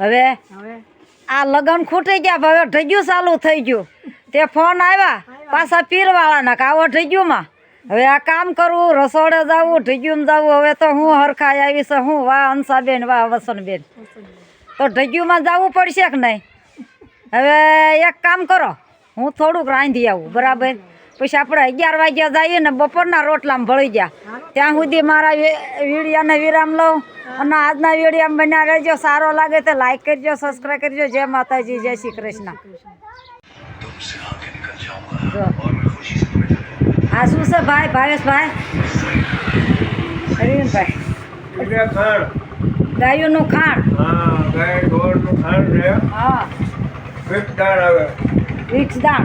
હવે આ લગન ખૂટી ગયા હવે ઢગ્યું ચાલુ થઈ ગયું. તે ફોન આવ્યા પાછા પીરવાળાના કે આવો ઢગ્યુંમાં. હવે આ કામ કરવું રસોડે જવું ઢગ્યુંમાં જવું હવે તો હું હરખાઈ આવી છે હું વાહ હંસાબેન વાહ વસનબેન. તો ઢગ્યુંમાં જવું પડશે કે નહીં? હવે એક કામ કરો હું થોડુંક રાંધી આવું બરાબર? પછી આપણે અગિયાર વાગ્યા જઈએ ને બપોરના રોટલામાં ભળી ગયા. ત્યાં સુધી મારા વીડિયાને વિરામ લઉં અને આજના વિડીયામાં બન્યા રહેજો. સારો લાગે તો લાઈક કરજો સબસ્ક્રાઈબ કરજો. જય માતાજી જય શ્રી કૃષ્ણ. હા આ શું છે ભાઈ? ભાવેશભાઈ? ખાંડ ગાયોનું ખાણ. હા ગાય ઢોરનું હા. દાળ આવે. દાણ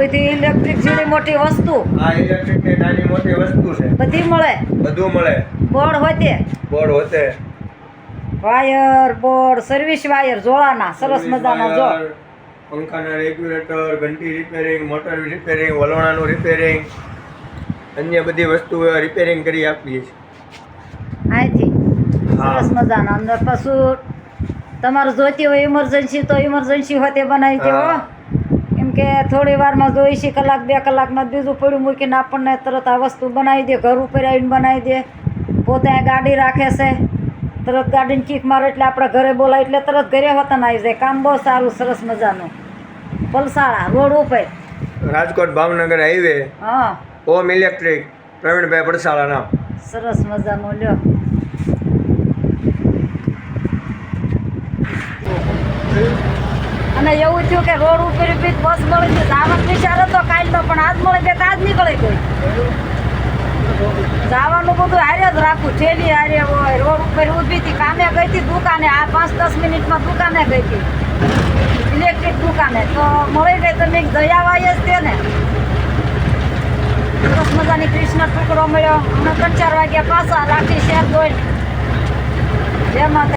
બધી ઇલેક્ટ્રિક જેવી મોટી વસ્તુ. આ ઇલેક્ટ્રિકની નાની મોટી વસ્તુ છે. બધી મળે. બધું મળે. બોર્ડ હોય તે બોર્ડ હોતે. વાયર બોર્ડ સર્વિસ વાયર જોડાના સરસ મજાના જો પંખાના રેગ્યુલેટર ઘંટી રિપેરિંગ મોટર રિપેરિંગ વલોણાનું રિપેરિંગ અન્ય બધી વસ્તુ રિપેરિંગ કરી આપીએ છીએ. અહીંથી સરસ મજાના. અંદર પાછું તમારે જોઈતી હોય ઇમરજન્સી તો ઇમરજન્સી હોય તે બનાવી દેવો હા. કેમ કે થોડી વારમાં જોઈશી કલાક બે કલાકમાં બીજું પડ્યું મૂકીને આપણને તરત આ વસ્તુ બનાવી દે ઘર ઉપર આવીને બનાવી દે. પોતે ગાડી રાખે છે. તરત ગાડીને કીક મારે એટલે આપણે ઘરે બોલાય એટલે તરત ઘરે વતન આવી જાય. કામ બહુ સારું સરસ મજાનું. પલસાળા રોડ ઉપર. રાજકોટ ભાવનગર હાઈવે. હા. ઓમ ઇલેક્ટ્રિક પ્રવીણભાઈ પડસાળા નામ સરસ મજાનું લ્યો. અને એવું થયું કે રોડ ઉપર બી બસ મળી ગઈ. જવાનો વિચાર હતો કાલનો, પણ આજ મળી ગઈ આજ નીકળી ગઈ. જવાનું બધું હારે જ રાખવું. ઠેલી હારે હોય, રોડ ઉપર ઊભી હતી, કામે ગઈ હતી દુકાને, આ પાંચ દસ મિનિટમાં દુકાને ગઈ હતી. ઇલેક્ટ્રિક દુકાને. તો મળી ગઈ તો મેં દયાવાય જ તે ને સરસ મજાની કૃષ્ણ ટુકડો મળ્યો. અમે ત્રણ ચાર વાગ્યા પાછા રાખી શેર દોઈ જેમાં